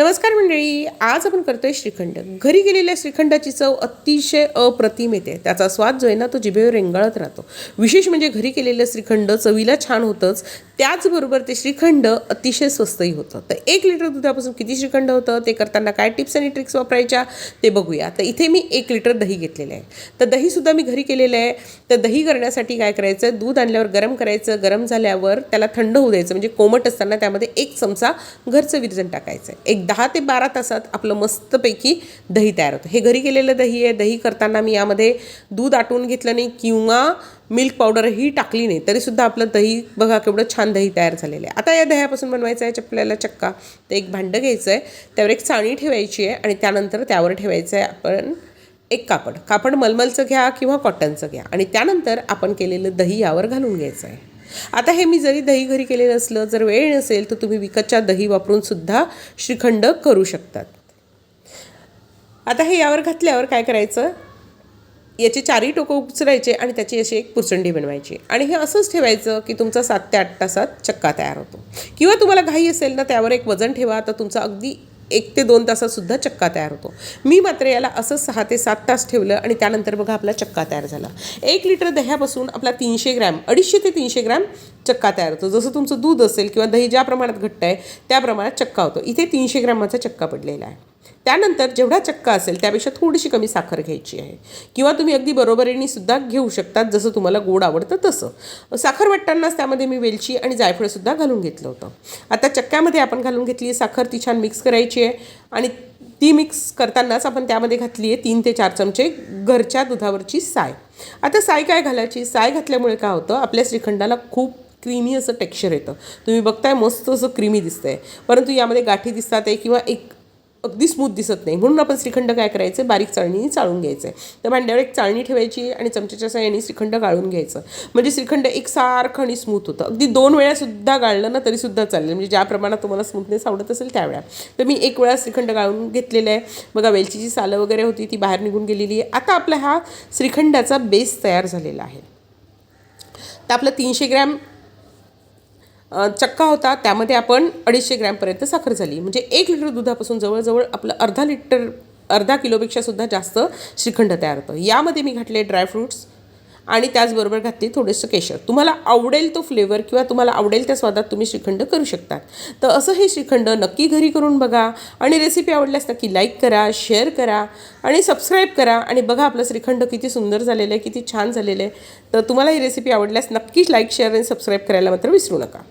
नमस्कार मंडळी आज आपण करतोय श्रीखंड. घरी गेलेल्या श्रीखंडाची चव अतिशय अप्रतिम येते. त्याचा स्वाद जो आहे ना तो जिभेवर रेंगाळत राहतो. विशेष म्हणजे घरी केलेलं श्रीखंड चवीला छान होतंच. त्याचबरोबर ते श्रीखंड अतिशय स्वस्तही होतं. तर एक लिटर दुधापासून किती श्रीखंड होतं ते करताना काय टिप्स आणि ट्रिक्स वापरायच्या ते बघूया. तर इथे मी एक लिटर दही घेतलेलं आहे. तर दहीसुद्धा मी घरी केलेलं आहे. तर दही करण्यासाठी काय करायचं दूध आणल्यावर गरम करायचं गरम झाल्यावर त्याला थंड होऊ द्यायचं. म्हणजे कोमट असताना त्यामध्ये एक चमचा घरचं विरजण टाकायचं एक दहा ते बारा तासात आपलं मस्तपैकी दही तयार होतं. हे घरी केलेलं दही आहे. दही करताना मी यामध्ये दूध आटवून घेतलं नाही किंवा मिल्क पावडरही टाकली नाही. तरीसुद्धा आपलं दही बघा केवढं छान दही तयार झालेलं आहे. आता या दह्यापासून बनवायचं आहे आपल्याला चक्का. तर एक भांडं घ्यायचं आहे त्यावर एक चाळणी ठेवायची आहे आणि त्यानंतर त्यावर ठेवायचं आहे आपण एक कापड. कापड मलमलचं घ्या किंवा कॉटनचं घ्या. आणि त्यानंतर आपण केलेलं दही यावर घालून घ्यायचं आहे. आता हे मी जरी दही घरी केलेलं असलं जर वेळ नसेल तर तुम्ही विकतच्या दही वापरून सुद्धा श्रीखंड करू शकतात. आता हे यावर घातल्यावर काय करायचं? याचे चारही टोकं उचलायचे आणि त्याची अशी एक पुरचंडी बनवायची. आणि हे असंच ठेवायचं की तुमचा सात ते आठ तासात चक्का तयार होतो. किंवा तुम्हाला घाई असेल ना त्यावर एक वजन ठेवा तर तुमचा अगदी एक ते दोन तासात सुद्धा चक्का तयार होतो. मी मात्र याला असं सहा ते सात तास ठेवलं आणि त्यानंतर बघा आपला चक्का तयार झाला. एक लिटर दह्यापासून आपला तीनशे ग्रॅम अडीचशे ते तीनशे ग्रॅम चक्का तयार होतो. जसं तुमचं दूध असेल किंवा दही ज्या प्रमाणात घट्ट आहे त्या प्रमाणात चक्का होतो. इथे तीनशे ग्रॅमाचा चक्का पडलेला आहे. त्यानंतर जेवढा चक्का असेल त्यापेक्षा थोडीशी कमी साखर घ्यायची आहे. किंवा तुम्ही अगदी बरोबरीने सुद्धा घेऊ शकतात जसं तुम्हाला गोड आवडतं तसं. साखर वाटतानाच त्यामध्ये मी वेलची आणि जायफळसुद्धा घालून घेतलं होतं. आता चक्क्यामध्ये आपण घालून घेतली साखर ती छान मिक्स करायची आहे. आणि ती मिक्स करतानाच आपण त्यामध्ये घातली आहे तीन ते चार चमचे घरच्या दुधावरची साय. आता साय काय घालायची? साय घातल्यामुळे काय होतं आपल्या श्रीखंडाला खूप क्रीमी असं टेक्स्चर येतं. तुम्ही बघताय मस्त असं क्रीमी दिसतंय. परंतु यामध्ये गाठी दिसतात आहे किंवा एक अगदी स्मूथ दिसत नाही. म्हणून आपण श्रीखंड काय करायचं? बारीक चाळणीने चाळून घ्यायचं. आहे तर भांड्यावर एक चाळणी ठेवायची आणि चमच्याच्या साह्याने श्रीखंड गाळून घ्यायचं. म्हणजे श्रीखंड एकसारखं आणि स्मूथ होतं. अगदी दोन वेळासुद्धा गाळलं ना तरीसुद्धा चालेल. म्हणजे ज्या प्रमाणात तुम्हाला स्मूथनेस आवडत असेल त्यावेळा. तर मी एक वेळा श्रीखंड गाळून घेतलेलं आहे. बघा वेलचीची सालं वगैरे होती ती बाहेर निघून गेलेली आहे. आता आपला हा श्रीखंडाचा बेस तयार झालेला आहे. तर आपलं तीनशे ग्रॅम चक्का होता त्यामध्ये आपण अडीचशे ग्रॅमपर्यंत साखर झाली. म्हणजे एक लिटर दुधापासून जवळजवळ आपलं अर्धा लिटर अर्धा किलोपेक्षा सुद्धा जास्त श्रीखंड तयार होतं. यामध्ये मी घातले ड्रायफ्रूट्स आणि त्याचबरोबर घातली थोडंसं केशर. तुम्हाला आवडेल तो फ्लेवर किंवा तुम्हाला आवडेल त्या स्वादात तुम्ही श्रीखंड करू शकतात. तर असं हे श्रीखंड नक्की घरी करून बघा आणि रेसिपी आवडल्यास नक्की लाईक करा शेअर करा आणि सबस्क्राईब करा आणि बघा आपलं श्रीखंड किती सुंदर झालेलं आहे किती छान झालेलं आहे. तर तुम्हाला ही रेसिपी आवडल्यास नक्कीच लाईक शेअर आणि सबस्क्राईब करायला मात्र विसरू नका.